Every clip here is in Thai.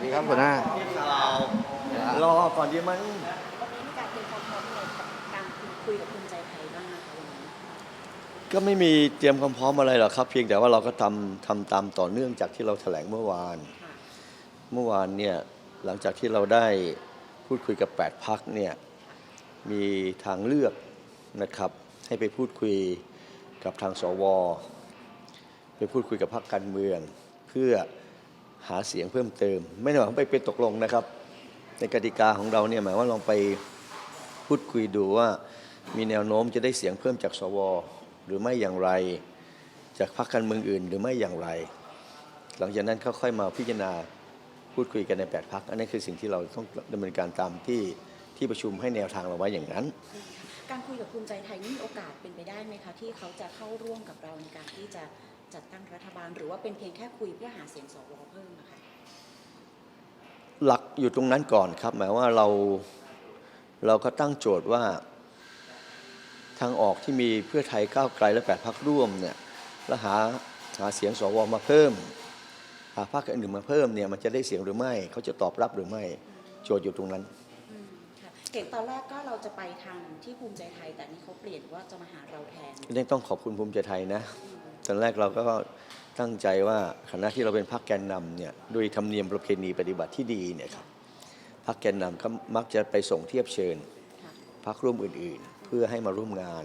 ดีครับหัวหน้ารอก่อนดีไหมวันนี้มีการเตรียมความพร้อมในการคุยกับภูมิใจไทยบ้างนะคะวันนี้ก็ไม่มีเตรียมความพร้อมอะไรหรอกครับ เพียงแต่ว่าเราก็ทำทำตามต่อเนื่องจากที่เราแถลงเมื่อวาน ค่ะ เมื่อวานเนี่ยหลังจากที่เราได้ พูดคุยกับ 8 พักเนี่ยมีทางเลือกนะครับ ให้ไปพูดคุยกับทางสว ไปพูดคุยกับพรรคการเมือง เพื่อหาเสียงเพิ่มเติม ไม่ได้หมายความไปเป็นตกลงนะครับ ในกติกาของเราเนี่ยหมายว่าลองไปพูดคุยดูว่ามีแนวโน้มจะได้เสียงเพิ่มจากสว หรือไม่อย่างไร จากพรรคการเมืองอื่น หรือไม่อย่างไร หลังจากนั้นค่อยมาพิจารณา พูดคุยกันในแปดพักอันนี้คือสิ่งที่เราต้องดำเนินการตามที่ที่ประชุมให้แนวทางเราไว้อย่างนั้น การคุยกับภูมิใจไทยนี่มีโอกาสเป็นไปได้ไหมคะที่เขาจะเข้าร่วมกับเราในการที่จะจัดตั้งรัฐบาล หรือว่าเป็นเพียงแค่คุยเพื่อหาเสียงสวเพิ่มนะคะหลักอยู่ตรงนั้นก่อนครับ หมายว่าเราเราก็ตั้งโจทย์ว่าทางออกที่มีเพื่อไทยก้าวไกลและแปดพักร่วมเนี่ยแล้วหาหาเสียงสวมาเพิ่ม หาพรรคอื่นมาเพิ่มเนี่ยมันจะได้เสียงหรือไม่ เขาจะตอบรับหรือไม่โจทย์อยู่ตรงนั้นอืมค่ะเห็นตอนแรกก็เราจะไปทางที่ภูมิใจไทย แต่นี่เขาเปลี่ยนว่าจะมาหาเราแทนนี่ต้องขอบคุณภูมิใจไทยนะตอนแรกเราก็ตั้งใจว่าคณะที่เราเป็นพรรคแกนนำเนี่ยโดยธรรมเนียมประเพณีปฏิบัติที่ดีเนี่ยครับพรรคแกนนำก็มักจะไปส่งเทียบเชิญค่ะพรรคร่วมอื่น ๆ เพื่อให้มาร่วมงาน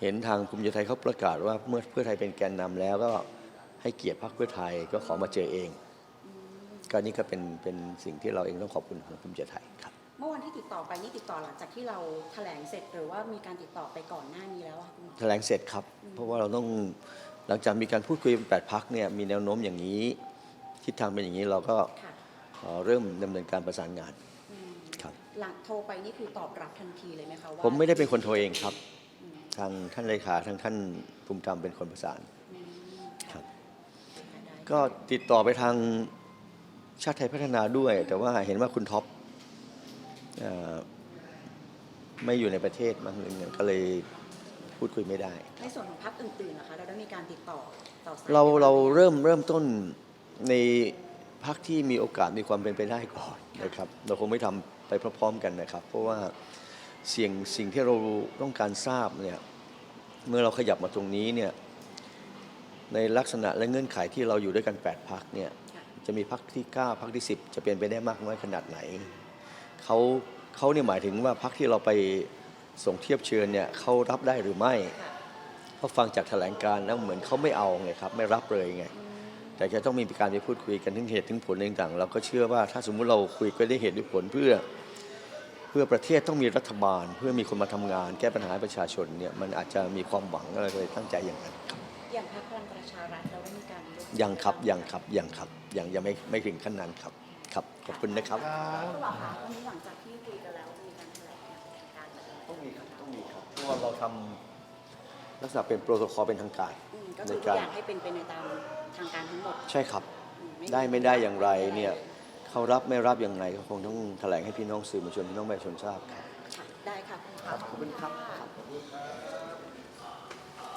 เห็นทางภูมิใจไทยเขาประกาศว่าเมื่อเพื่อไทยเป็นแกนนำแล้วก็ ให้เกียรติพรรคเพื่อไทยก็ขอมาเจอเอง ก็นี่ก็เป็นเป็นสิ่งที่เราเองต้องขอบคุณทางภูมิใจไทยครับ เมื่อวันที่ติดต่อไปนี่ติดต่อหลังจากที่เราแถลงเสร็จหรือว่ามีการติดต่อไปก่อนหน้านี้แล้วอะคะคุณหมอ แถลงเสร็จครับ เพราะว่าเราต้องหลังจากมีการพูดคุยแปดพักเนี่ยมีแนวโน้มอย่างนี้ทิศทางเป็นอย่างนี้เราก็ค่ะ เอ่อเริ่มดำเนินการประสานงานอืมครับ หลังโทรไปนี่คือตอบรับทันทีเลยไหมคะว่าผมไม่ได้เป็นคนโทรเองครับอืมทางท่านเลขาทางท่านภูมิธรรมเป็นคนประสานอืมครับได้ ก็ติดต่อไปทางชาติไทยพัฒนาด้วย แต่ว่าเห็นว่าคุณท็อปเอ่อไม่อยู่ในประเทศมั้งหรือไงก็เลยพูดคุยไม่ได้ ในส่วนของพรรคอื่นๆนะคะเราได้มีการติดต่อต่อสยเราไปบ้งไหมเราเริ่มเริ่มต้นในพักที่มีโอกาสมีความเป็นไปได้ก่อนนะครับ เราคงไม่ทำไปพร้อมๆกันนะครับ เพราะว่าเสิ่งสิ่งที่เราต้องการทราบเนี่ยเมื่อเราขยับมาตรงนี้เนี่ย ในลักษณะและเงื่อนไขที่เราอยู่ด้วยกัน 8พักเนี่ยค่ะจะมีพักที่ 9พักที่ 10 จะเป็นไปได้มากน้อยขนาดไหนเขาเขาเนี่ยหมายถึงว่าพักที่เราไปส่งเทียบเชิญเนี่ยเขารับได้หรือไม่ค่ะเพราะฟังจากแถลงการณ์แล้วเหมือนเขาไม่เอาไงครับไม่รับเลยไงอืมแต่จะต้องมีการไปพูดคุยกันถึงเหตุถึงผลต่างๆเราก็เชื่อว่าถ้าสมมุติเราคุยกันได้เหตุด้วยผลเพื่อเพื่อประเทศต้องมีรัฐบาล เพื่อมีคนมาทำงาน แก้ปัญหาให้ประชาชนเนี่ยมันอาจจะมีความหวังอะไรเลยตั้งใจอย่างนั้นครับ อย่างพรรคพลังประชารัฐเราได้มีการยกยังครับยังครับยังครับยังยังไม่ไม่ถึงขั้นนั้นครับครับ ขอบคุณนะครับคุณหมอคะวันนี้หลังจากที่คุยกันแล้วจะมีการแถลงอย่างเป็นทางการแบบนี้ต้องมีครับต้องมีครับเพราะว่าเราทำลักษณะเป็นโปรโตคอลเป็นทางการ อืมก็คือทุกอย่างให้เป็นไปในตามทางการทั้งหมดใช่ครับ อืได้ไม่ได้อย่างไรเนี่ยเขารับไม่รับอย่างไรก็คงต้องแถลงให้พี่น้องสื่อมวลชนพี่น้องประชาชนทราบครับ ค่ะได้ค่ะคุณหมอขอบคุณครับ